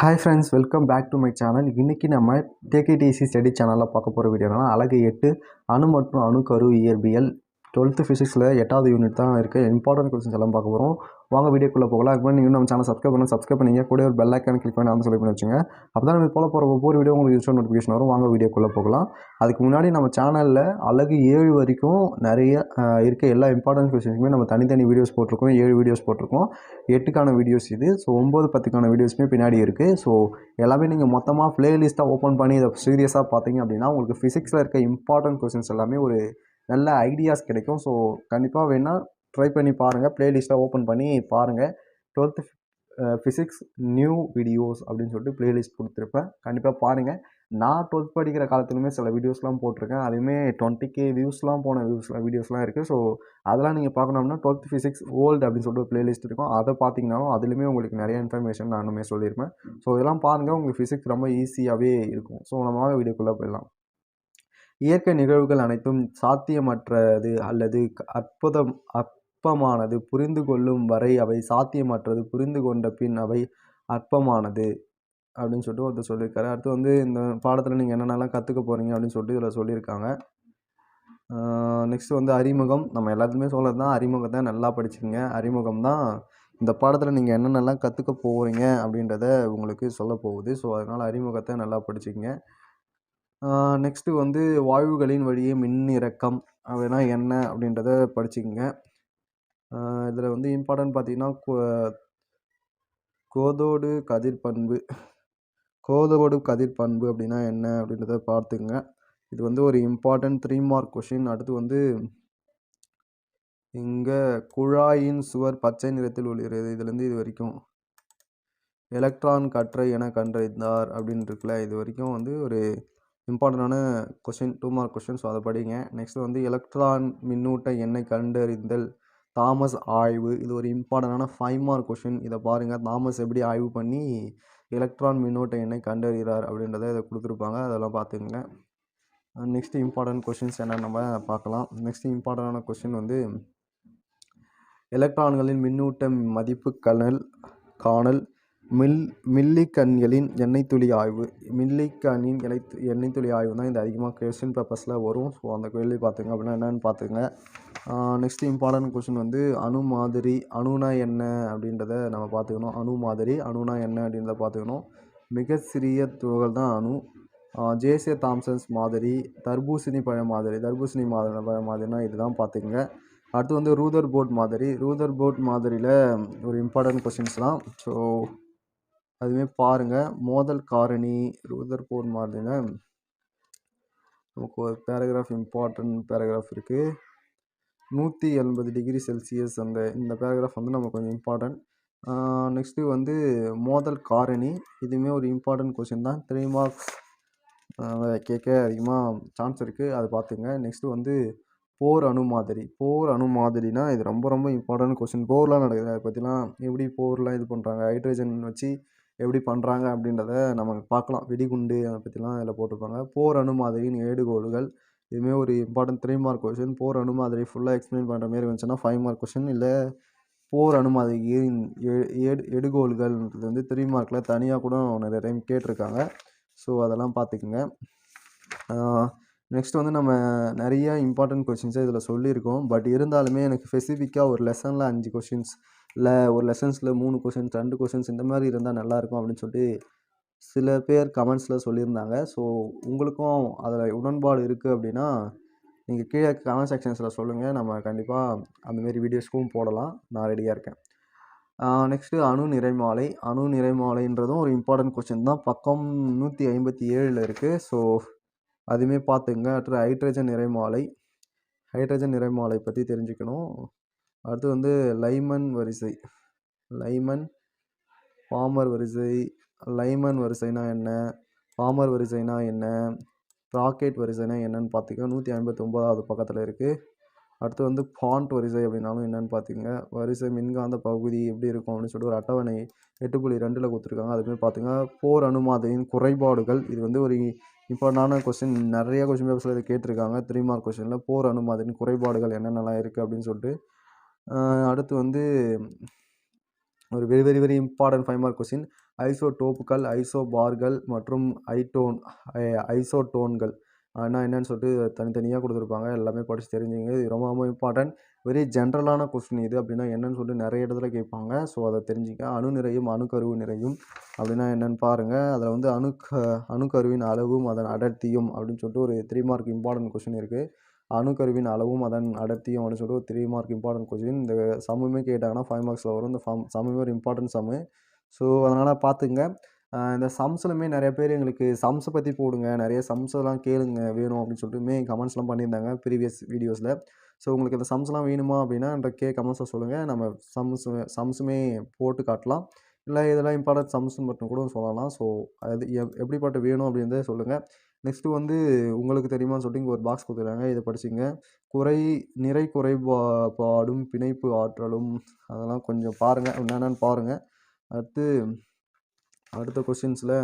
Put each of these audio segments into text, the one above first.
Hi friends welcome back to my channel இன்றைக்கி நம்ம டேகேடிசி study சேனலில் பார்க்க போகிற வீடியோனா அழகு எட்டு அணு மற்றும் அணுக்கரு இயற்பியல் டுவெல்த்து ஃபிசிக்ஸில் எட்டாவது யூனிட் தான் இருக்குது. இம்பார்ட்டன்ட் கொஸ்டின்ஸ் எல்லாம் பார்க்க போகிறோம். வாங்க வீடியோக்குள்ளே போகலாம். அதுக்கு நீங்கள் நம்ம சேனல் சப்ஸ்கிரைப் பண்ணி சப்ஸ்கிரைப் பண்ணிங்க. கூட ஒரு பெல் ஐக்கான் கிளிக் பண்ணி அந்த சொல்லி பண்ணி வச்சுங்க. அப்போ தான் நம்ம போல போகிற ஒவ்வொரு வீடியோ உங்களுக்கு யூஸ் நோட்டிஃபிகேஷன் வரும். வாங்க வீடியோக்குள்ளே போகலாம். அதுக்கு முன்னாடி நம்ம சேனலில் அழகு ஏழு வரைக்கும் நிறைய இருக்க எல்லா இம்பார்ட்டன்ட் கொஸ்டின்ஸுமே நம்ம தனித்தனி வீடியோஸ் போட்டிருக்கோம். ஏழு வீடியோஸ் போட்டிருக்கோம். எட்டுக்கான வீடியோஸ் இது. ஸோ ஒம்பது பத்துக்கான வீடியோஸுமே பின்னாடி இருக்குது ஸோ எல்லாமே நீங்கள் மொத்தமாக ப்ளேலிஸ்ட்டாக ஓப்பன் பண்ணி இதை சீரியஸாக பார்த்தீங்க அப்படின்னா உங்களுக்கு ஃபிசிக்ஸில் இருக்க இம்பார்ட்டன்ட் கொஸ்டின்ஸ் எல்லாமே ஒரு நல்ல ஐடியாஸ் கிடைக்கும். ஸோ கண்டிப்பாக வேணால் ட்ரை பண்ணி பாருங்கள் ப்ளேலிஸ்ட்டாக ஓப்பன் பண்ணி பாருங்கள் டுவெல்த்து ஃபிசிக்ஸ் நியூ வீடியோஸ் அப்படின்னு சொல்லிட்டு ப்ளேலிஸ்ட் கொடுத்துருப்பேன். கண்டிப்பாக பாருங்கள் நான் டுவெல்த் படிக்கிற காலத்துலையுமே சில வீடியோஸ்லாம் போட்டிருக்கேன். அதுவுமே டுவெண்ட்டி கே வியூஸ்லாம் போன வியூஸ்லாம் வீடியோஸ்லாம் இருக்குது ஸோ அதெல்லாம் நீங்கள் பார்க்கணும்னா டுவெல்த் ஃபிசிக்ஸ் ஓல்டு அப்படின்னு சொல்லிட்டு ஒரு ப்ளேலிஸ்ட் இருக்கும். அதை பார்த்தீங்கனாலும் அதுலேயுமே உங்களுக்கு நிறைய இன்ஃபர்மேஷன் நானுமே சொல்லியிருப்பேன் ஸோ இதெல்லாம் பாருங்கள் உங்களுக்கு ஃபிசிக்ஸ் ரொம்ப ஈஸியாகவே இருக்கும். ஸோ நம்ம வீடியோக்குள்ளே போயிடலாம். இயற்கை நிகழ்வுகள் அனைத்தும் சாத்தியமற்றது அல்லது அற்புதம் அற்பமானது. புரிந்து கொள்ளும் வரை அவை சாத்தியமற்றது. புரிந்து கொண்ட பின் அவை அற்பமானது அப்படின்னு சொல்லிட்டு ஒருத்தர் சொல்லியிருக்காரு. அடுத்து வந்து இந்த பாடத்தில் நீங்கள் என்னென்னலாம் கற்றுக்க போகிறீங்க அப்படின்னு சொல்லிட்டு இதில் சொல்லியிருக்காங்க. நெக்ஸ்ட் வந்து அறிமுகம். நம்ம எல்லாத்துக்குமே சொல்கிறது தான் அறிமுகத்தை நல்லா படிச்சுக்கோங்க. அறிமுகம் தான் இந்த பாடத்தில் நீங்கள் என்னென்னலாம் கற்றுக்க போகிறீங்க அப்படின்றத உங்களுக்கு சொல்ல போகுது. ஸோ அதனால் அறிமுகத்தை நல்லா படிச்சுக்கோங்க. நெக்ஸ்ட்டு வந்து வாயுகளின் வழியே மின்னிறக்கம். அப்படின்னா என்ன அப்படின்றத படிச்சுக்கங்க. இதில் வந்து இம்பார்ட்டன்ட் பார்த்தீங்கன்னா கோ- கோதோடு கதிர் பண்பு கோதோடு கதிர் பண்பு அப்படின்னா என்ன அப்படின்றத பார்த்துங்க இது வந்து ஒரு இம்பார்ட்டன்ட் த்ரீ மார்க் கொஷின் அடுத்து வந்து இங்கே குழாயின் சுவர் பச்சை நிறத்தில் ஒளிர்கிறது. இதுலேருந்து இது வரைக்கும் எலக்ட்ரான் கற்றை என கண்டறிந்தார் அப்படின்னு இருக்குல்ல. இது வரைக்கும் வந்து ஒரு இம்பார்ட்டண்ட்டான question two mark question so அதை படிங்க. நெக்ஸ்ட் வந்து எலக்ட்ரான் மின்னூட்ட எண்ணெய் கண்டறிந்தல். தாமஸ் ஆய்வு. இது ஒரு இம்பார்ட்டண்டான ஃபைவ் மார்க் கொஷின் இதை பாருங்கள் தாமஸ் எப்படி ஆய்வு பண்ணி எலக்ட்ரான் மின்னோட்ட எண்ணெய் கண்டறிகிறார் அப்படின்றத இதை கொடுத்துருப்பாங்க. அதெல்லாம் பார்த்துக்குங்க. நெக்ஸ்ட் இம்பார்ட்டன்ட் கொஷின்ஸ் என்ன நம்ம பார்க்கலாம். நெக்ஸ்ட் இம்பார்ட்டண்டான கொஷின் வந்து எலக்ட்ரான்களின் மின்னூட்ட மதிப்பு கணல் காணல். மில் மில்லிகன்களின் எண்ணெய் துளி ஆய்வு. மில்லிகனின் எண்ணெய் எண்ணெய் துளி ஆய்வு தான் இது அதிகமாக கொஸ்டின் பேப்பர்ஸில் வரும். ஸோ அந்த கேள்வி பார்த்துங்க அப்படின்னா என்னென்னு பார்த்துங்க. நெக்ஸ்ட் இம்பார்ட்டன்ட் கொஷின் வந்து அணு மாதிரி அணுனா என்ன அப்படின்றத நம்ம பார்த்துக்கணும். அணு மாதிரி அணுனா என்ன அப்படின்றத பார்த்துக்கணும். மிக சிறிய துகள் தான் அணு. ஜேசே தாம்சன்ஸ் மாதிரி தர்பூசணி பழ மாதிரி தர்பூசணி மாதிரி பழ மாதிரினா இதுதான் பார்த்துக்குங்க. அடுத்து வந்து ரூதர் போர்ட் மாதிரி. ரூதர் போர்ட் மாதிரியில் ஒரு இம்பார்ட்டன்ட் கொஷின்ஸ்லாம் ஸோ அதுவுமே பாருங்கள் மோதல் காரணி ரூதர் போர் மாதிரினா நமக்கு ஒரு பேராகிராஃப் இம்பார்ட்டன்ட் பேராகிராஃப் இருக்குது நூற்றி எண்பது டிகிரி செல்சியஸ் அந்த இந்த பேராகிராஃப் வந்து நமக்கு கொஞ்சம் இம்பார்ட்டன்ட் நெக்ஸ்ட்டு வந்து மோதல் காரணி. இதுவுமே ஒரு இம்பார்ட்டன்ட் கொஷின் தான். த்ரீ மார்க்ஸ் கேட்க அதிகமாக சான்ஸ் இருக்குது அதை பார்த்துங்க. நெக்ஸ்ட்டு வந்து போர் அணு மாதிரி. போர் அணு மாதிரினா இது ரொம்ப ரொம்ப இம்பார்ட்டன்ட் கொஷின் போர்லாம் நடக்குது. அதை பற்றிலாம் எப்படி போர்லாம் இது பண்ணுறாங்க ஹைட்ரஜன் வச்சு எப்படி பண்ணுறாங்க அப்படின்றத நம்ம பார்க்கலாம். வெடிகுண்டு அதை பற்றிலாம் இதில் போட்டிருப்பாங்க. போர் அணுமாதிரியின் ஏடுகோள்கள் இதுவுமே ஒரு important three mark question Bohr அணுமாதிரி ஃபுல்லாக எக்ஸ்பிளைன் பண்ணுற மாதிரி வந்துச்சுன்னா ஃபைவ் மார்க் கொஷின் இல்லை போர் அணுமாதிரியின் ஏடு எடுகோள்கள்ன்றது வந்து த்ரீ மார்க்கில் தனியாக கூட நிறைய டைம் கேட்டிருக்காங்க. ஸோ அதெல்லாம் பார்த்துக்குங்க. நெக்ஸ்ட் வந்து நம்ம நிறைய இம்பார்ட்டன்ட் கொஷின்ஸை இதில் சொல்லியிருக்கோம். பட் இருந்தாலுமே எனக்கு ஸ்பெசிஃபிக்காக ஒரு லெசனில் அஞ்சு கொஷின்ஸ் இல்லை ஒரு லெசன்ஸில் மூணு கொஷின்ஸ் ரெண்டு கொஷின்ஸ் இந்த மாதிரி இருந்தால் நல்லாயிருக்கும் அப்படின்னு சொல்லிட்டு சில பேர் கமெண்ட்ஸில் சொல்லியிருந்தாங்க. ஸோ உங்களுக்கும் அதில் உடன்பாடு இருக்குது அப்படின்னா நீங்கள் கீழே கமெண்ட் செக்ஷன்ஸில் சொல்லுங்கள் நம்ம கண்டிப்பாக அந்தமாரி வீடியோஸ்க்கும் போடலாம். நான் ரெடியாக இருக்கேன். நெக்ஸ்ட்டு அணு நிறைமாலை. அணு நிறைமாலைன்றதும் ஒரு இம்பார்ட்டன்ட் கொஸ்டின் தான். பக்கம் நூற்றி ஐம்பத்தி ஏழில் இருக்குது ஸோ அதுவுமே பார்த்துங்க. அடுத்து ஹைட்ரஜன் நிறைமாலை. ஹைட்ரஜன் நிறைமாலை பற்றி தெரிஞ்சுக்கணும். அடுத்து வந்து லைமன் வரிசை. லைமன் பாமர் வரிசை. லைமன் வரிசைனா என்ன? பாமர் வரிசைனா என்ன? ராக்கெட் வரிசைனா என்னன்னு பார்த்துக்க நூற்றி ஐம்பத்தொம்போதாவது பக்கத்தில் இருக்குது அடுத்து வந்து ஃபாண்ட் வரிசை அப்படின்னாலும் என்னன்னு பார்த்துங்க. வரிசை மின்காந்த பகுதி எப்படி இருக்கும் அப்படின்னு சொல்லிட்டு ஒரு அட்டவணை எட்டு புள்ளி ரெண்டில் கொடுத்துருக்காங்க. அதுமாதிரி பார்த்துங்க போர் அனுமாதையின் குறைபாடுகள். இது வந்து ஒரு இம்பார்ட்டண்டான கொஸ்டின் நிறைய கொஸ்டின் பேப்பர்ஸில் இதை கேட்டிருக்காங்க. த்ரீ மார்க் கொஸ்டினில் போர் அனுமாதையின் குறைபாடுகள் என்னென்னலாம் இருக்குது அப்படின்னு சொல்லிட்டு. அடுத்து வந்து ஒரு very very very important five mark question ஐசோடோப்புகள் ஐசோபார்கள் மற்றும் ஐடோன் ஐசோடோன்கள். ஆனால் என்னன்னு சொல்லிட்டு தனித்தனியாக கொடுத்துருப்பாங்க. எல்லாமே படித்து தெரிஞ்சுங்க. இது ரொம்ப ரொம்ப இம்பார்ட்டன்ட் வெரி ஜென்ரலான கொஸ்டின் இது அப்படின்னா என்னன்னு சொல்லிட்டு நிறைய இடத்துல கேட்பாங்க. ஸோ அதை தெரிஞ்சுக்க. அணு நிறையும் அணுக்கருவு நிறையும் அப்படின்னா என்னன்னு பாருங்கள் அதில் வந்து அணுக்க அணுக்கருவின் அளவும் அதன் அடர்த்தியும் அப்படின்னு சொல்லிட்டு ஒரு த்ரீ மார்க் இம்பார்ட்டன்ட் கொஸ்டின் இருக்குது அணுக்கருவின் அளவும் அதன் அடர்த்தியும் அப்படின்னு சொல்லிட்டு ஒரு த்ரீ மார்க் இம்பார்ட்டன்ட் கொஸ்டின் இந்த சம்முமே கேட்டாங்கன்னா ஃபைவ் மார்க்ஸில் வரும். இந்த ஃபம் சம்முமே ஒரு இம்பார்ட்டன்ட் சம்மு ஸோ அதனால் பார்த்துங்க. இந்த சம்ஸ்லுமே நிறைய பேர் எங்களுக்கு சம்ஸை பற்றி போடுங்க நிறைய சம்ஸெல்லாம் கேளுங்க வேணும் அப்படின்னு சொல்லிட்டுமே கமெண்ட்ஸ்லாம் பண்ணியிருந்தாங்க ப்ரீவியஸ் வீடியோஸில் ஸோ உங்களுக்கு இந்த சம்ஸ்லாம் வேணுமா அப்படின்னா என்ற கே கமெண்ட்ஸை சொல்லுங்கள் நம்ம சம்ஸ் சம்ஸுமே போட்டு காட்டலாம். இல்லை இதெல்லாம் இம்பார்ட்டன்ட் சம்ஸ் மட்டும் கூட சொல்லலாம். ஸோ அது எப் எப்படிப்பட்ட வேணும் அப்படின்றத சொல்லுங்கள் நெக்ஸ்ட்டு வந்து உங்களுக்கு தெரியுமான்னு சொல்லிட்டு இங்கே ஒரு பாக்ஸ் கொடுத்துருக்காங்க. இதை படிச்சுங்க குறை நிறை குறைபாடும் பிணைப்பு ஆற்றலும். அதெல்லாம் கொஞ்சம் பாருங்கள் என்னென்னு பாருங்கள் அடுத்து அடுத்த கொஸ்டின்ஸில்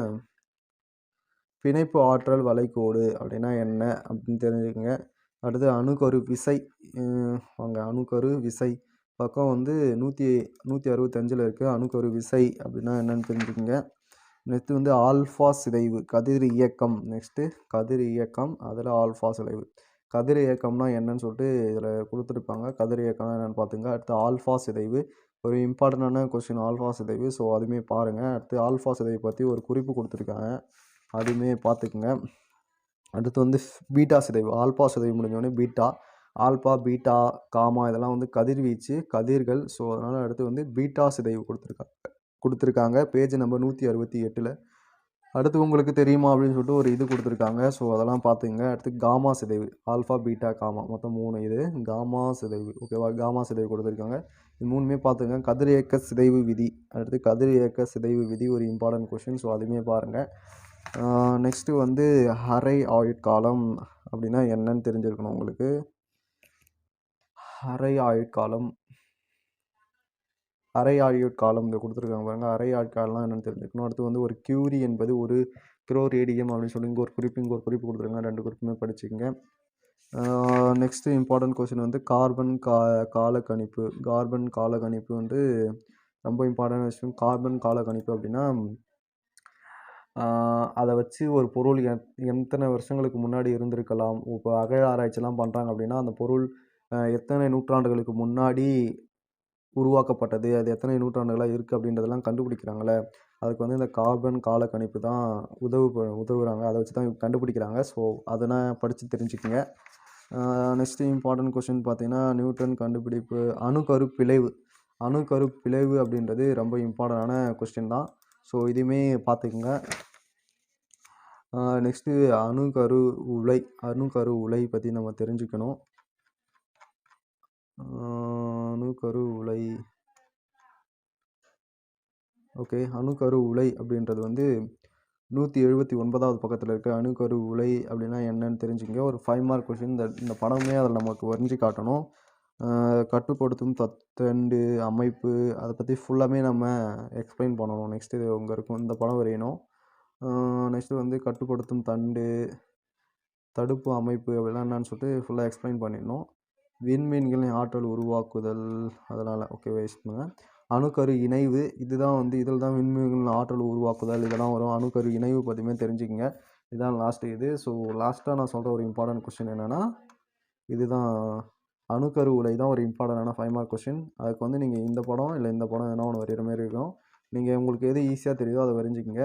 பிணைப்பு ஆற்றல் வளைகோடு அப்படின்னா என்ன அப்படின்னு தெரிஞ்சுக்கோங்க. அடுத்து அணுக்கரு விசை வாங்க அணுக்கரு விசை. பக்கம் வந்து நூற்றி நூற்றி அறுபத்தஞ்சில் இருக்குது அணுக்கரு விசை அப்படின்னா என்னென்னு தெரிஞ்சுக்கோங்க. நெக்ஸ்ட்டு வந்து ஆல்ஃபா சிதைவு கதிர் இயக்கம். நெக்ஸ்ட்டு கதிர் இயக்கம் அதில் ஆல்ஃபா சிதைவு. கதிர் இயக்கம்னா என்னன்னு சொல்லிட்டு இதில் கொடுத்துருப்பாங்க. கதிர் இயக்கம்னா என்னென்னு பார்த்துங்க. அடுத்து ஆல்ஃபா சிதைவு ஒரு இம்பார்ட்டண்டான கொஸ்டின் ஆல்ஃபா சிதைவு ஸோ அதுவுமே பாருங்கள் அடுத்து ஆல்ஃபா சிதைவு பற்றி ஒரு குறிப்பு கொடுத்துருக்காங்க. அதுவுமே பார்த்துக்குங்க அடுத்து வந்து பீட்டா சிதைவு ஆல்பா சிதைவு முடிஞ்சோடனே பீட்டா ஆல்பா பீட்டா காமா இதெல்லாம் வந்து கதிர்வீச்சு கதிர்கள். ஸோ அதனால் அடுத்து வந்து பீட்டா சிதைவு கொடுத்துருக்காங்க கொடுத்துருக்காங்க. பேஜ் நம்பர் நூற்றி அறுபத்தி எட்டில். அடுத்து உங்களுக்கு தெரியுமா அப்படின்னு சொல்லிட்டு ஒரு இது கொடுத்துருக்காங்க. ஸோ அதெல்லாம் பார்த்துங்க அடுத்து காமா சிதைவு ஆல்ஃபா பீட்டா காமா. மொத்தம் மூணு இது. காமா சிதைவு ஓகேவா? காமா சிதைவு கொடுத்துருக்காங்க. இது மூணுமே பார்த்துங்க. கதிரியக்க சிதைவு விதி. அடுத்து கதிரியக்க சிதைவு விதி ஒரு இம்பார்ட்டன்ட் கொஷின் ஸோ அதுவுமே பாருங்கள் நெக்ஸ்ட்டு வந்து அரை ஆயுட்காலம் அப்படின்னா என்னன்னு தெரிஞ்சிருக்கணும் உங்களுக்கு. அரை ஆயுட்காலம் அரை ஆயுட்காலம் இதை கொடுத்துருக்காங்க பாருங்கள் அரை ஆயுட்காலம்லாம் என்னென்னு தெரிஞ்சுக்கணும் அடுத்து வந்து ஒரு கியூரி என்பது ஒரு கிரோ ரேடியம் அப்படின்னு சொல்லி இங்கே ஒரு குறிப்பு இங்கே ஒரு குறிப்பு கொடுத்துருக்காங்க. ரெண்டு குறிப்புமே படிச்சுக்கங்க. நெக்ஸ்ட்டு இம்பார்ட்டன்ட் கொஷின் வந்து கார்பன் கா காலக்கணிப்பு. கார்பன் காலக்கணிப்பு வந்து ரொம்ப இம்பார்ட்டன்ட் விஷயம். கார்பன் காலக்கணிப்பு அப்படின்னா அதை வச்சு ஒரு பொருள் எத் எத்தனை வருஷங்களுக்கு முன்னாடி இருந்திருக்கலாம். இப்போ அகழ ஆராய்ச்சிலாம் பண்ணுறாங்க அப்படின்னா அந்த பொருள் எத்தனை நூற்றாண்டுகளுக்கு முன்னாடி உருவாக்கப்பட்டது அது எத்தனை நூற்றாண்டுகளாக இருக்குது அப்படின்றதெல்லாம் கண்டுபிடிக்கிறாங்களே அதுக்கு வந்து இந்த கார்பன் காலக்கணிப்பு தான் உதவு ப- உதவுறாங்க. அதை வச்சு தான் கண்டுபிடிக்கிறாங்க. ஸோ அதை நான் படித்து தெரிஞ்சுக்கங்க. நெக்ஸ்ட்டு இம்பார்ட்டன்ட் கொஸ்டின் பார்த்தீங்கன்னா நியூட்டன் கண்டுபிடிப்பு அணுக்கரு பிளவு அணுக்கரு பிளவு அப்படின்றது ரொம்ப இம்பார்ட்டண்டான கொஸ்டின் தான். ஸோ இதுவுமே பார்த்துக்குங்க. நெக்ஸ்ட்டு அணுக்கரு உலை அணுக்கரு உலை பற்றி நம்ம தெரிஞ்சுக்கணும். அணுக்கரு உலை. ஓகே அணுக்கரு உலை அப்படின்றது வந்து நூற்றி எழுபத்தி ஒன்பதாவது பக்கத்தில் இருக்க அணுக்கரு உலை அப்படின்னா என்னன்னு தெரிஞ்சுங்க ஒரு ஃபைவ் மார்க் கொஷின் இந்த இந்த படமே அதில் நமக்கு வரைஞ்சி காட்டணும். கட்டுப்படுத்தும் தத்தண்டு அமைப்பு அதை பற்றி ஃபுல்லாமே நம்ம எக்ஸ்பிளைன் பண்ணணும். நெக்ஸ்ட்டு இது உங்கள் இருக்கும் இந்த படம் வரையணும். நெக்ஸ்ட்டு வந்து கட்டுப்படுத்தும் தண்டு தடுப்பு அமைப்பு அப்படிலாம் என்னன்னு சொல்லிட்டு ஃபுல்லாக எக்ஸ்பிளைன் பண்ணிடணும். விண்மீன்களின் ஆற்றல் உருவாக்குதல் அதனால் ஓகே வேஸ்ட் பண்ணுங்கள் அணுக்கரு இணைவு இதுதான் வந்து இதில் தான் விண்மீன் ஆற்றல் உருவாக்குதல் இதெல்லாம் வரும். அணுக்கரு இணைவு பற்றியுமே தெரிஞ்சுக்கங்க. இதுதான் லாஸ்ட்டு இது. ஸோ லாஸ்ட்டாக நான் சொல்கிற ஒரு இம்பார்ட்டன்ட் கொஷின் என்னென்னா இதுதான் அணுக்கரு உலை தான் ஒரு இம்பார்ட்டண்டான ஃபைவ் மார்க் கொஷின் அதுக்கு வந்து நீங்கள் இந்த படம் இல்லை இந்த படம் எதனா ஒன்று வரைகிற மாதிரி இருக்கும். நீங்கள் உங்களுக்கு எது ஈஸியாக தெரியுதோ அதை வரைஞ்சிக்கங்க.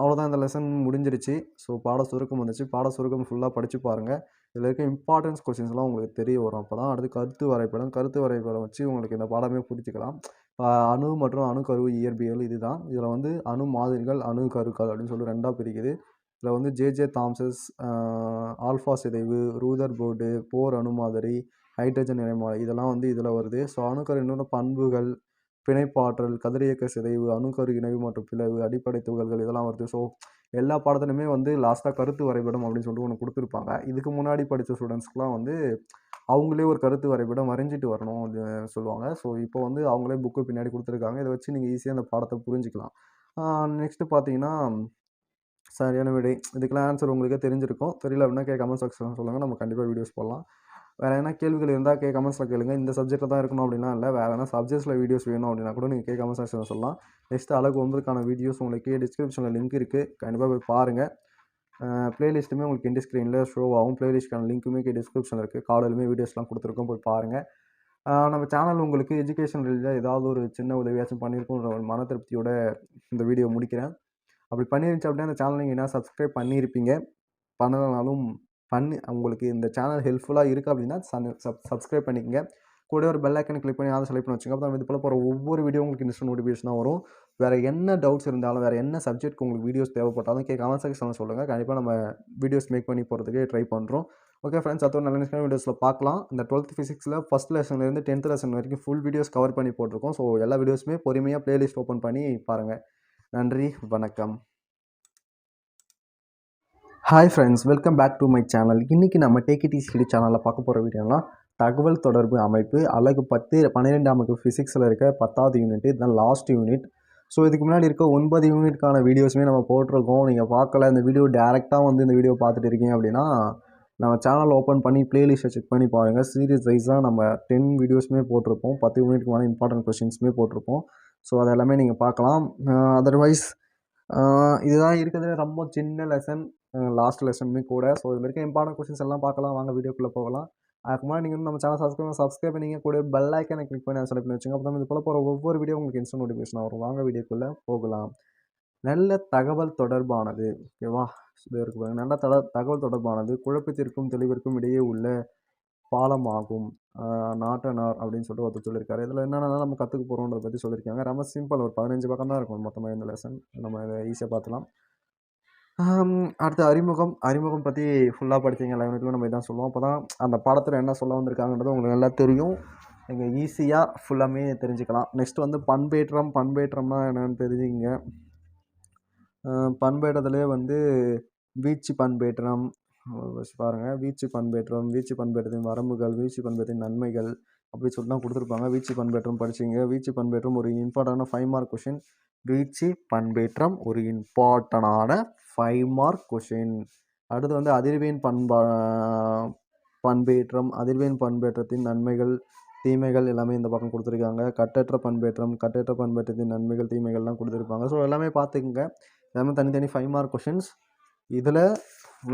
அவ்வளோதான் இந்த லெசன் முடிஞ்சிருச்சு. ஸோ பாட சுருக்கம் வந்துச்சு. பாட சுருக்கம் ஃபுல்லாக படித்து பாருங்கள் இதில் இருக்க இம்பார்ட்டன்ஸ் கொஸ்டின்ஸ்லாம் உங்களுக்கு தெரிய வரும். அப்போ தான் அடுத்து கருத்து வரைபடம் கருத்து வரைபடம் வச்சு உங்களுக்கு இந்த பாடமே புரிஞ்சுக்கலாம். அணு மற்றும் அணுக்கரு இயற்பியல் இதுதான். இதில் வந்து அணு மாதிரிகள் அணு கருக்கள் அப்படின்னு சொல்லி ரெண்டாக பிரிக்குது. இதில் வந்து ஜேஜே தாம்சஸ் ஆல்ஃபா சிதைவு ரூதர் போர்டு போர் அணு மாதிரி ஹைட்ரஜன் நிலைமாலை இதெல்லாம் வந்து இதில் வருது. ஸோ அணுக்கரு இன்னொரு பண்புகள் பிணைப்பாற்றல் கதிரியக்க சிதைவு அணுக்கரு இணைவு மற்றும் பிளவு அடிப்படை துகள்கள் இதெல்லாம் வருது. ஸோ எல்லா பாடத்துலையுமே வந்து லாஸ்ட்டாக கருத்து வரைபடம் அப்படின்னு சொல்லிட்டு ஒன்று கொடுத்துருப்பாங்க. இதுக்கு முன்னாடி படித்த ஸ்டூடெண்ட்ஸ்க்குலாம் வந்து அவங்களே ஒரு கருத்து வரைபடம் வரைஞ்சிட்டு வரணும் அப்படின்னு சொல்லுவாங்க. ஸோ இப்போ வந்து அவங்களே புக்கு பின்னாடி கொடுத்துருக்காங்க. இதை வச்சு நீங்கள் ஈஸியாக அந்த பாடத்தை புரிஞ்சுக்கலாம். நெக்ஸ்ட்டு பார்த்தீங்கன்னா சரியான விடை. இதுக்கெல்லாம் ஆன்சர் உங்களுக்கே தெரிஞ்சிருக்கும். தெரியல அப்படின்னா கே கமெண்ட் செக்ஷன் சொல்லுங்கள் நம்ம கண்டிப்பாக வீடியோஸ் போடலாம். வேறு என்ன கேள்விகள் இருந்தால் கே கமெண்ட்ஸில் கேளுங்க. இந்த சப்ஜெக்ட்டில் தான் இருக்கணும் அப்படின்னா இல்லை. வேறு என்ன சப்ஜெக்ட்ஸில் வீடியோஸ் வேணும் அப்படின்னா கூட நீங்கள் கே கமெண்ட் செக்ஷனில் சொல்லலாம். நெக்ஸ்ட் அழகு ஒன்பதுக்கான வீடியோஸ் உங்களுக்கு டிஸ்கிரிப்ஷனில் லிங்க் இருக்குது கண்டிப்பாக போய் பாருங்கள் ப்ளேலிஸ்ட்டுமே உங்களுக்கு இண்டி ஸ்க்ரீனில் ஷோ ஆகும். ப்ளேலிஸ்ட்க்கான லிங்க்குமே டிஸ்கிரிப்ஷனில் இருக்குது காலையிலுமே வீடியோஸ்லாம் கொடுத்துருக்கோம் போய் பாருங்கள் நம்ம சேனல் உங்களுக்கு எஜுகேஷன் ரிலேட்டாக ஏதாவது ஒரு சின்ன உதவியாச்சும் பண்ணியிருக்கோன்ற ஒரு மன திருப்தியோட இந்த வீடியோ முடிக்கிறேன். அப்படி பண்ணிருந்துச்சு அப்படின்னா அந்த சேனல் நீங்கள் என்ன சப்ஸ்கிரைப் பண்ணியிருப்பீங்க பண்ணலைனாலும் பண்ணி. உங்களுக்கு இந்த சேனல் ஹெல்ப்ஃபுல்லாக இருக்குது அப்படின்னா சப் சப்ஸ்கிரைப் பண்ணிக்கங்க. கூட ஒரு பெல் ஐக்கனை கிளிக் பண்ணி அதை செலக்ட் பண்ணி வச்சுங்க அப்போ இது போல் போகிற ஒவ்வொரு வீடியோ உங்களுக்கு இன்ஸ்டன்ட் நோட்டிஃபிகேஷனாக வரும். வேறு என்ன டவுட்ஸ் இருந்தாலும் வேறு என்ன சப்ஜெக்ட் உங்களுக்கு வீடியோஸ் தேவைப்பட்டாலும் கே கமெண்ட் செக்ஷனில் சொல்லுங்கள் கண்டிப்பாக நம்ம வீடியோஸ் மேக் பண்ணி போகிறதுக்கு ட்ரை பண்ணுறோம் ஓகே ஃப்ரெண்ட்ஸ் அதோட நல்ல நினைக்கிற வீடியோஸில் பார்க்கலாம். இந்த டுவெல்த் ஃபிசிக்ஸில் ஃபஸ்ட் லெசன்லேருந்து டென்த் லெசன் வரைக்கும் ஃபுல் வீடியோஸ் கவர் பண்ணி போட்டிருக்கோம். ஸோ எல்லா வீடியோஸுமே பொறுமையாக ப்ளேலிஸ்ட் ஓப்பன் பண்ணி பாருங்கள் நன்றி வணக்கம். Hi friends welcome back to my channel இன்றைக்கி நம்ம டேக்கிடி சிடி சேனலில் பார்க்க போகிற வீடியோலாம் தகவல் தொடர்பு அமைப்பு அழகு பத்து பன்னிரெண்டாம் வகுப்பு ஃபிசிக்ஸில் இருக்க பத்தாவது யூனிட் இதுதான் லாஸ்ட் யூனிட் ஸோ இதுக்கு முன்னாடி இருக்க ஒன்பது யூனிட்கான வீடியோஸுமே நம்ம போட்டிருக்கோம். நீங்கள் பார்க்கல இந்த வீடியோ டேரெக்டாக வந்து இந்த வீடியோ பார்த்துட்டு இருக்கீங்க அப்படின்னா நம்ம சேனல் ஓப்பன் பண்ணி ப்ளேலிஸ்ட்டை செக் பண்ணி பாருங்கள் சீரியஸ் வைஸாக நம்ம டென் வீடியோஸுமே போட்டிருப்போம். பத்து யூனிட்க்கு மேலே இம்பார்ட்டன்ட் கொஷின்ஸுமே போட்டிருப்போம். ஸோ அதெல்லாமே நீங்கள் பார்க்கலாம். அதர்வைஸ் இதுதான் இருக்கிறதுல ரொம்ப சின்ன லெசன் லாஸ்ட் லெசனுமே கூட. ஸோ இதில் இருக்க இம்பார்ட்டன்ட் கொஷின்ஸ் எல்லாம் பார்க்கலாம். வாங்க வீடியோக்குள்ளே போகலாம். அதுக்கு முன்னாடி நீங்கள் இன்னும் நம்ம சேனல் சப்ஸ்கிரைப் சப்ஸ்கிரைப் பண்ணிங்க கூட பெல் ஐக்கனை கிளிக் பண்ணி செலக்ட் பண்ணி வச்சுங்க. அப்போ தான் இது போல் போகிற ஒவ்வொரு வீடியோ உங்களுக்கு இன்ஸ்டன்ட் நோட்டிஃபிகேஷன் வரும். வாங்க வீடியோக்குள்ளே போகலாம். நல்ல தகவல் தொடர்பானது. ஓகேவா இது இருக்கு பாருங்க. நல்ல தட தகவல் தொடர்பானது. குழப்பத்திற்கும் தெளிவிற்கும் இடையே உள்ள பாலமாகும். நாட்டனார் அப்படின்னு சொல்லிட்டு ஒருத்தர் சொல்லியிருக்காரு இதில் என்னென்னா நம்ம கற்றுக்க போகிறோன்றதை பற்றி சொல்லியிருக்காங்க ரொம்ப சிம்பிள் ஒரு பதினஞ்சு பக்கம் தான் இருக்கும். மொத்தமாக இந்த லெசன் நம்ம இதை ஈஸியாக பார்த்துலாம். அடுத்து அறிமுகம். அறிமுகம் பற்றி ஃபுல்லாக படித்தீங்க லைவ் நம்ம இதான் சொல்லுவோம் அப்போ தான் அந்த படத்தில் என்ன சொல்ல வந்திருக்காங்கன்றது உங்களுக்கு நல்லா தெரியும். நீங்கள் ஈஸியாக ஃபுல்லாமே தெரிஞ்சுக்கலாம். நெக்ஸ்ட் வந்து பண்பேற்றம். பண்பேற்றம்னா என்னென்னு தெரிஞ்சுங்க பண்பேற்றத்துலேயே வந்து வீச்சு பண்பேற்றம். பாருங்கள் வீச்சு பண்பேற்றம் வீச்சு பண்பேற்றத்தின் வரம்புகள் வீச்சு பண்பேற்றத்தின் நன்மைகள் அப்படி சொல்லிட்டு தான் கொடுத்துருப்பாங்க. வீச்சு பண்பேற்றம் படிச்சிங்க. வீச்சு பண்பேற்றம் ஒரு இம்பார்ட்டண்டான ஃபைவ் மார்க் கொஷின் வீச்சு பண்பேற்றம் ஒரு இம்பார்ட்டனான ஃபைவ் மார்க் கொஷின் அடுத்து வந்து அதிர்வெண் பண்பா பண்பேற்றம் அதிர்வெண் பண்பேற்றத்தின் நன்மைகள் தீமைகள் எல்லாமே இந்த பக்கம் கொடுத்துருக்காங்க. கட்டற்ற பண்பேற்றம் கட்டற்ற பண்பேற்றத்தின் நன்மைகள் தீமைகள்லாம் கொடுத்துருப்பாங்க. ஸோ எல்லாமே பார்த்துக்குங்க. எல்லாமே தனித்தனி ஃபைவ் மார்க் கொஷின்ஸ் இதில்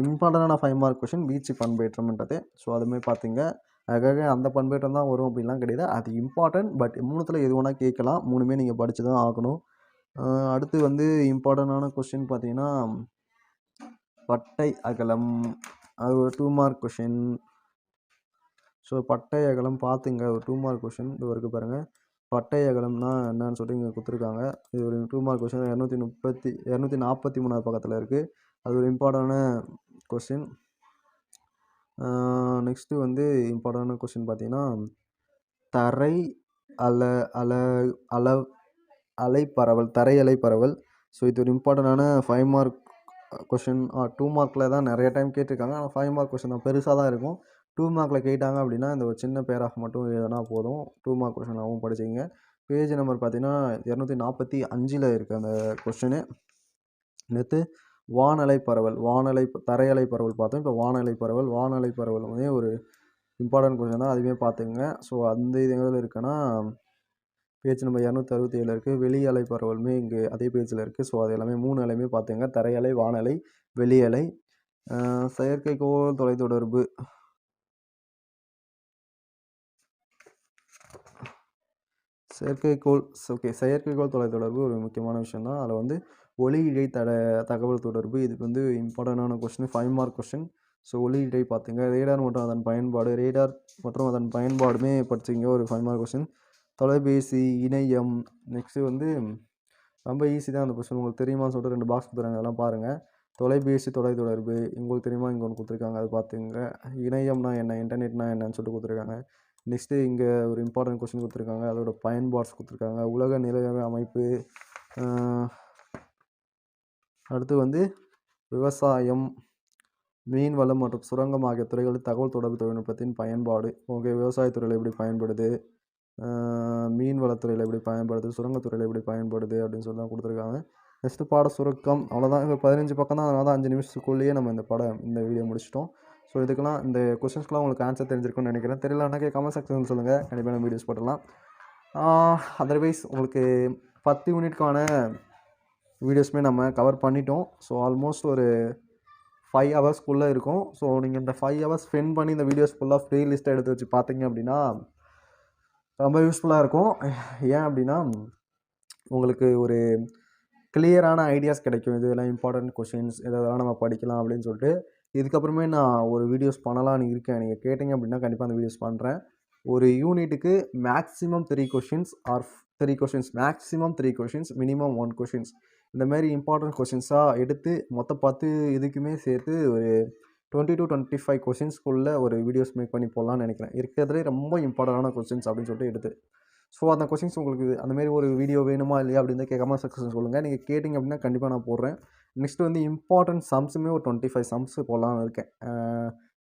இம்பார்ட்டண்டான ஃபைவ் மார்க் கொஷின் வீச்சு பண்பேற்றம்ன்றது. ஸோ அதுமே பார்த்துங்க. அதுக்காக அந்த பண்பேற்றம் தான் வரும் அப்படின்லாம் கிடையாது. அது இம்பார்ட்டன்ட் பட் மூணுத்தில் எது வேணால் கேட்கலாம். மூணுமே நீங்கள் படித்து தான் ஆகணும். அடுத்து வந்து இம்பார்ட்டண்டான கொஷின் பார்த்தீங்கன்னா பட்டை அகலம். அது ஒரு டூ மார்க் கொஷின் ஸோ பட்டை அகலம் பார்த்துங்க. ஒரு டூ மார்க் கொஷின் இது வரைக்கும் பாருங்கள் பட்டை அகலம்னா என்னன்னு சொல்லிட்டு இங்கே கொடுத்துருக்காங்க. இது ஒரு டூ மார்க் கொஷின் இரநூத்தி முப்பத்தி இரநூத்தி நாற்பத்தி மூணாவது பக்கத்தில் இருக்குது அது ஒரு இம்பார்ட்டண்டான கொஷின் நெக்ஸ்ட்டு வந்து இம்பார்ட்டண்டான கொஷின் பார்த்தீங்கன்னா தரை அல அல அலை பரவல் தரை அலை பரவல் ஸோ இது ஒரு இம்பார்ட்டண்டான ஃபைவ் மார்க் கொஷின் டூ மார்க்கில் தான் நிறைய டைம் கேட்டிருக்காங்க. ஆனால் ஃபைவ் மார்க் கொஷின் தான் பெருசாக தான் இருக்கும். டூ மார்க்கில் கேட்டாங்க அப்படின்னா இந்த ஒரு சின்ன பேராஃப் மட்டும் எழுதினா போதும். டூ மார்க் கொஷினாகவும் படிச்சிங்க பேஜ் நம்பர் பார்த்தீங்கன்னா இரநூத்தி நாற்பத்தி அஞ்சில் இருக்குது அந்த கொஷினு நேற்று வானலை பரவல் வானலை தரையலை பரவல் பார்த்தோம். இப்போ வானலை பரவல் வானலை பரவல் வந்து ஒரு இம்பார்ட்டன்ட் கொஷின் தான். அதுவுமே பார்த்துங்க ஸோ அந்த இது எதில் இருக்குன்னா பேஜ் நம்பர் இரநூத்தி அறுபத்தி ஏழில் இருக்குது வெளி அலை பரவலுமே இங்கே அதே பேஜில் இருக்குது ஸோ அது எல்லாமே மூணு அலையுமே பார்த்துங்க தரையலை வானலை வெளியலை செயற்கைக்கோள் தொலைத்தொடர்பு. செயற்கைக்கோள் ஓகே செயற்கைக்கோள் தொலைத்தொடர்பு ஒரு முக்கியமான விஷயம் தான் அதில் வந்து ஒளி இடை தட தகவல் தொடர்பு இதுக்கு வந்து இம்பார்ட்டண்டான question five mark question so ஒளி இடை பார்த்துங்க ரேடார் மற்றும் அதன் பயன்பாடு ரேடார் மற்றும் அதன் பயன்பாடுமே படிச்சிங்க ஒரு ஃபைவ் மார்க் கொஸ்டின் தொலைபேசி இணையம் நெக்ஸ்ட்டு வந்து ரொம்ப ஈஸி தான் அந்த கொஸ்டின் உங்களுக்கு தெரியுமான்னு சொல்லிட்டு ரெண்டு பாக்ஸ் கொடுத்துறாங்க அதெல்லாம் பாருங்கள் தொலைபேசி தொலைத்தொடர்பு உங்களுக்கு தெரியுமா இங்கே ஒன்று கொடுத்துருக்காங்க. அது பார்த்துங்க. இணையம்னா என்ன? இன்டர்நெட்னா என்னன்னு சொல்லிட்டு கொடுத்துருக்காங்க. நெக்ஸ்ட்டு இங்கே ஒரு இம்பார்ட்டன்ட் கொஸ்டின் கொடுத்துருக்காங்க. அதோட பயன்பாட்ஸ் கொடுத்துருக்காங்க. உலக நிலைய அமைப்பு அடுத்து வந்து விவசாயம் மீன் வளம் மற்றும் சுரங்கம் ஆகிய துறைகளில் தகவல் தொடர்பு தொழில்நுட்பத்தின் பயன்பாடு. ஓகே விவசாயத்துறையில் எப்படி பயன்படுது? மீன் வளத்துறையில் எப்படி பயன்படுது சுரங்கத்துறையில் எப்படி பயன்படுது அப்படின்னு சொல்லி தான் கொடுத்துருக்காங்க. நெக்ஸ்ட்டு பாட சுருக்கம் அவ்வளோதான் இப்போ பதினஞ்சு பக்கம் தான் அதனால தான் அஞ்சு நிமிஷத்துக்குள்ளேயே நம்ம இந்த படம் இந்த வீடியோ முடிச்சிட்டோம். ஸோ இதுக்கெல்லாம் இந்த கொஷின்ஸ்க்குலாம் உங்களுக்கு ஆன்சர் தெரிஞ்சிருக்கும்னு நினைக்கிறேன். தெரியலனாக்கே கமெண்ட் செக்ஷன் சொல்லுங்கள் கண்டிப்பாக நம்ம வீடியோஸ் போட்டுடலாம். அதர்வைஸ் உங்களுக்கு பத்து யூனிட்கான வீடியோஸுமே நம்ம கவர் பண்ணிட்டோம். ஸோ ஆல்மோஸ்ட் ஒரு ஃபைவ் ஹவர்ஸ்க்குள்ளே இருக்கும். ஸோ நீங்கள் இந்த ஃபைவ் ஹவர்ஸ் ஸ்பெண்ட் பண்ணி இந்த வீடியோஸ் ஃபுல்லாக ஃப்ரீ லிஸ்ட்டை எடுத்து வச்சு பார்த்தீங்க அப்படின்னா ரொம்ப யூஸ்ஃபுல்லாக இருக்கும். ஏன் அப்படின்னா உங்களுக்கு ஒரு கிளியரான ஐடியாஸ் கிடைக்கும். இதெல்லாம் இம்பார்ட்டண்ட் கொஷின்ஸ் இதெல்லாம் நம்ம படிக்கலாம் அப்படின்னு சொல்லிட்டு. இதுக்கப்புறமே நான் ஒரு வீடியோஸ் பண்ணலான்னு இருக்கேன். நீங்கள் கேட்டிங்க அப்படின்னா கண்டிப்பாக அந்த வீடியோஸ் பண்ணுறேன் ஒரு யூனிட்டுக்கு maximum three questions or three questions maximum three questions minimum one questions இந்த மாதிரி இம்பார்ட்டன்ட் கொஷின்ஸாக எடுத்து மொத்தம் பத்து இதுக்குமே சேர்த்து ஒரு டுவெண்ட்டி டு டுவெண்ட்டி ஃபைவ் கொஷின்ஸ்க்குள்ளே ஒரு வீடியோஸ் மேக் பண்ணி போடலான்னு நினைக்கிறேன். இருக்கிறதுலே ரொம்ப இம்பார்ட்டண்டான கொஸ்டின்ஸ் அப்படின்னு சொல்லிட்டு எடுத்து. ஸோ அந்த கொஷின்ஸ் உங்களுக்கு அந்தமாரி ஒரு வீடியோ வேணுமா இல்லையா அப்படின்னு கேட்காம சக்ஸஸ் சொல்லுங்கள் நீங்கள் கேட்டிங்க அப்படின்னா கண்டிப்பாக நான் போடுறேன். நெக்ஸ்ட் வந்து இம்பார்ட்டன்ட் சம்ஸுமே ஒரு டுவெண்ட்டி ஃபைவ் சம்ஸ் போடலான்னு இருக்கேன்.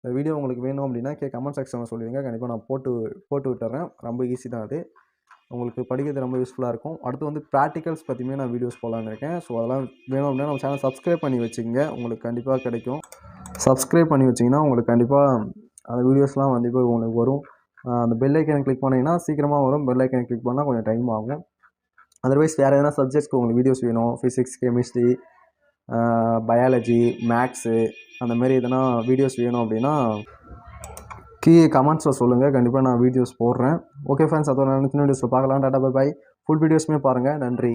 இந்த வீடியோ உங்களுக்கு வேணும் அப்படின்னா கே கமெண்ட் செக்ஷனில் சொல்லிடுங்க. கண்டிப்பாக நான் போட்டு போட்டு விட்டுறேன். ரொம்ப ஈஸி தான் அது. உங்களுக்கு படிக்கிறது ரொம்ப யூஸ்ஃபுல்லாக இருக்கும். அடுத்து வந்து ப்ராக்டிகல்ஸ் பற்றியுமே நான் வீடியோஸ் போடலான்னு இருக்கேன். ஸோ அதெல்லாம் வேணும் அப்படின்னா நம்ம சேனல் சப்ஸ்கிரைப் பண்ணி வச்சுக்கோங்க. உங்களுக்கு கண்டிப்பாக கிடைக்கும். சப்ஸ்கிரைப் பண்ணி வச்சிங்கன்னா உங்களுக்கு கண்டிப்பாக அந்த வீடியோஸ்லாம் வந்து இப்போ உங்களுக்கு வரும். அந்த பெல் ஐக்கனை கிளிக் பண்ணிங்கன்னா சீக்கிரமாக வரும். பெல் ஐக்கனை கிளிக் பண்ணால் கொஞ்சம் டைம் ஆகும். அதர்வைஸ் வேறு எதனா சப்ஜெக்ட்ஸ்க்கு உங்களுக்கு வீடியோஸ் வேணும். ஃபிசிக்ஸ் கெமிஸ்ட்ரி பயாலஜி மேக்ஸு அந்த மாதிரி எதனா வீடியோஸ் வேணும் அப்படின்னா கீ கமெண்ட்ஸில் சொல்லுங்கள் கண்டிப்பாக நான் வீடியோஸ் போடுறேன். ஓகே ஃப்ரெண்ட்ஸ் அதோட நினைச்சு வீடியோஸில் பார்க்கலாம் டாட்டா பை பை ஃபுல் வீடியோஸுமே பாருங்கள் நன்றி.